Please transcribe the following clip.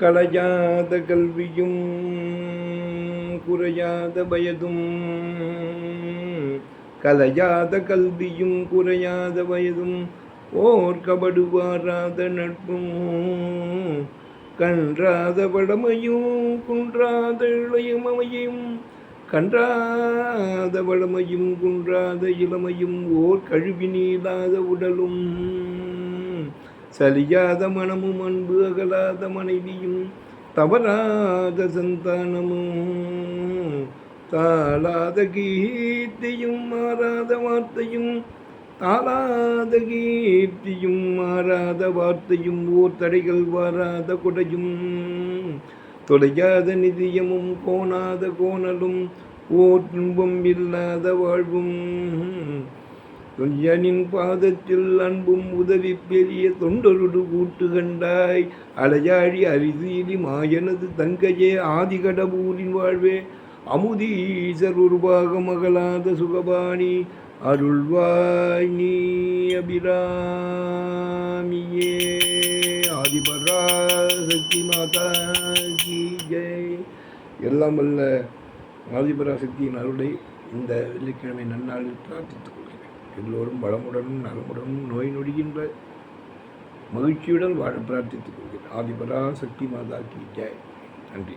களையாத கல்வியும் குறையாத வயதும் கலையாத கல்வியும் குறையாத வயதும் ஓர் கபடுவாராத நட்பும் கன்றாத வடமையும் குன்றாத இளையும் அமையும் கன்றாத வளமையும் குன்றாத இளமையும் ஓர் கழுவி நீளாத உடலும். சலியாத மனமும் அன்பு அகலாத மனைவியும் தவறாத சந்தானமும். தாளாத கீர்த்தியும் மாறாத வார்த்தையும் தாளாத கீர்த்தியும் மாறாத வார்த்தையும் ஓர் தடைகள் வாராத குடையும். தொலையாத நிதியமும் கோணாத கோணலும் ஓர் துன்பம் இல்லாத வாழ்வும். தொய்யனின் பாதத்தில் அன்பும் உதவி பெரிய தொண்டருடு கூட்டு கண்டாய். அலையாழி அரிசீலி மாயனது தங்கையே ஆதிகடபூரின் வாழ்வே. அமுதீசர் உருவாக மகளாத சுகபாணி அருள்வாய் நீ அபிராமியே. ஆதிபரா சக்தி மாதா கி ஜெய். எல்லாம் வல்ல ஆதிபரா சக்தியின் அருளை இந்த வெள்ளிக்கிழமை நன்னாளில் பிரார்த்தித்துக் எல்லோரும் வளமுடனும் நலமுடனும் நோய் நொடிகின்ற மகிழ்ச்சியுடன் வாழ பிரார்த்தித்துக் கொள்கிறேன். ஆதிபரா சக்தி மாதா கி ஜெய். நன்றி.